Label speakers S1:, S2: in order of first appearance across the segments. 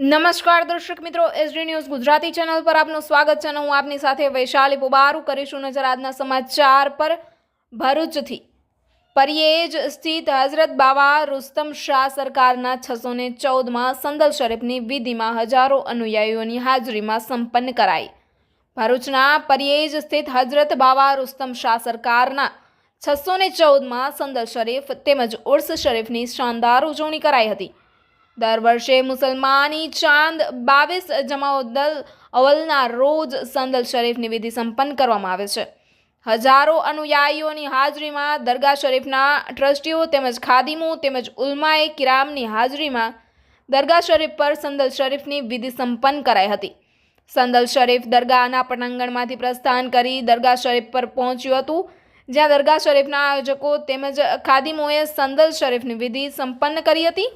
S1: નમસ્કાર દર્શક મિત્રો એસડી ન્યૂઝ ગુજરાતી ચેનલ પર આપનું સ્વાગત છે અને હું આપની સાથે વૈશાલી પુબારું કરીશું નજર આજના સમાચાર પર. ભરૂચથી પરિયેજ સ્થિત હઝરત બાવા રુસ્તમ શાહ સરકારના છસો ને ચૌદમાં સંદલ શરીફની વિધિમાં હજારો અનુયાયીઓની હાજરીમાં સંપન્ન કરાઈ. ભરૂચના પરિયેજ સ્થિત હઝરત બાવા રુસ્તમ શાહ સરકારના છસો ને ચૌદમાં સંદલ શરીફ તેમજ ઉર્સ શરીફની શાનદાર ઉજવણી કરાઈ હતી. દર વર્ષે મુસલમાની ચાંદ બાવીસ જમાઉદ્દલ અવલના રોજ સંદલ શરીફની વિધિ સંપન્ન કરવામાં આવે છે. હજારો અનુયાયીઓની હાજરીમાં દરગાહ શરીફના ટ્રસ્ટીઓ તેમજ ખાદીમો તેમજ ઉલમાએ કિરામની હાજરીમાં દરગાહ શરીફ પર સંદલ શરીફની વિધિ સંપન્ન કરાઈ હતી. સંદલ શરીફ દરગાહના પટાંગણમાંથી પ્રસ્થાન કરી દરગાહ શરીફ પર પહોંચ્યું હતું, જ્યાં દરગાહ શરીફના આયોજકો તેમજ ખાદીમોએ સંદલ શરીફની વિધિ સંપન્ન કરી હતી.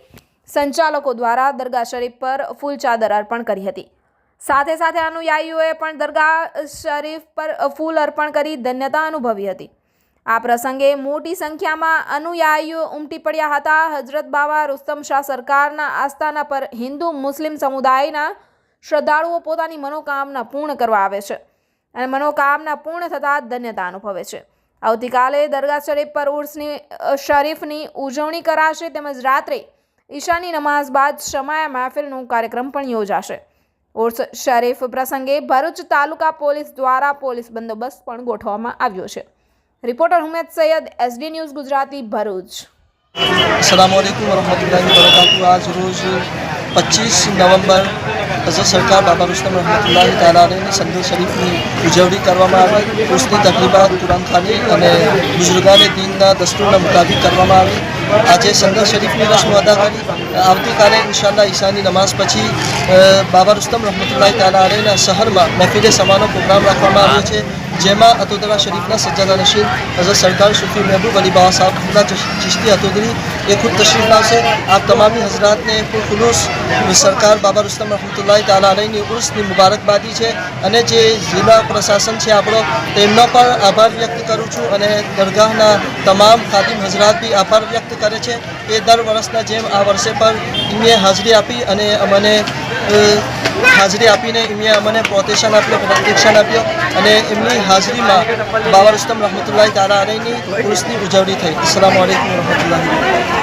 S1: સંચાલકો દ્વારા દરગાહ શરીફ પર ફૂલ ચાદર અર્પણ કરી હતી. સાથે સાથે અનુયાયીઓએ પણ દરગાહ શરીફ પર ફૂલ અર્પણ કરી ધન્યતા અનુભવી હતી. આ પ્રસંગે મોટી સંખ્યામાં અનુયાયીઓ ઉમટી પડ્યા હતા. હજરત બાવા રુસ્તમ શાહ સરકારના આસ્થાના પર હિન્દુ મુસ્લિમ સમુદાયના શ્રદ્ધાળુઓ પોતાની મનોકામના પૂર્ણ કરવા આવે છે અને મનોકામના પૂર્ણ થતાં ધન્યતા અનુભવે છે. આવતીકાલે દરગાહ શરીફ પર ઉર્સની શરીફની ઉજવણી કરાશે તેમજ રાત્રે ઈશાની નમાઝ બાદ શમાયા મહેફિલનો કાર્યક્રમ પણ યોજાશે. ઉર્સ શરીફ પ્રસંગે ભરૂચ તાલુકા પોલીસ દ્વારા પોલીસ બંદોબસ્ત પણ ગોઠવવામાં આવ્યો છે. Reporter Humed Saiyed, SD news Gujarati, Bharuch.
S2: વબરકાતુ આજ રોજ પચીસ નવેમ્બર હઝરત સરકાર બાબા રુસ્તમ રહમતુલ્લાહ તાલાની સંદલ શરીફની ઉજવણી કરવામાં આવી. ઉર્સની તકરીબાત કુરાનખાની અને બુઝુર્ગાને દીનના દસ્તુરના મુતાબિક કરવામાં આવી. આજે સંદલ શરીફની રસમ અદા કરી. આવતીકાલે ઇન્શાલ્લાહ ઈશાની નમાઝ પછી બાબા રુસ્તમ રહમતુલ્લાહ તાલાના શહેરમાં મહેફિલે સમાનો પ્રોગ્રામ રાખવામાં આવ્યો છે, જેમાં અતોદરા શરીફના સજ્જાદા નશીન હઝરત સરકાર સુફી મહેબૂબ અલી બાબા સાહેબના ચિશ્તી અતોદરી એ ખુદ તશરીફ લાવશે. આપ તમામી હઝરાતને ખુલ્લુસ સરકાર બાબા રુસ્તમ રહમતુલ્લાહ તાલા અલહીની ઉર્સની મુબારકબાદી છે અને જે જિલ્લા પ્રશાસન છે આપણો, તેમનો પણ આભાર વ્યક્ત કરું છું અને દરગાહના તમામ ખાદિમ હઝરાત બી આભાર વ્યક્ત કરે છે. એ દર વર્ષના જેમ આ વર્ષે પણ એમને હાજરી આપી અને અમને હાજરી આપીને એમને અમને પ્રોટેશન આપ્યો પ્રોટેક્શન આપ્યો અને એમની હાજરીમાં બાબા ઉસ્તમ રહમતુલ્લાહ તાલા ઉર્સની ઉજવણી થઈ. અસલામ વાલેકુમ વરહમતુલ્લાહ.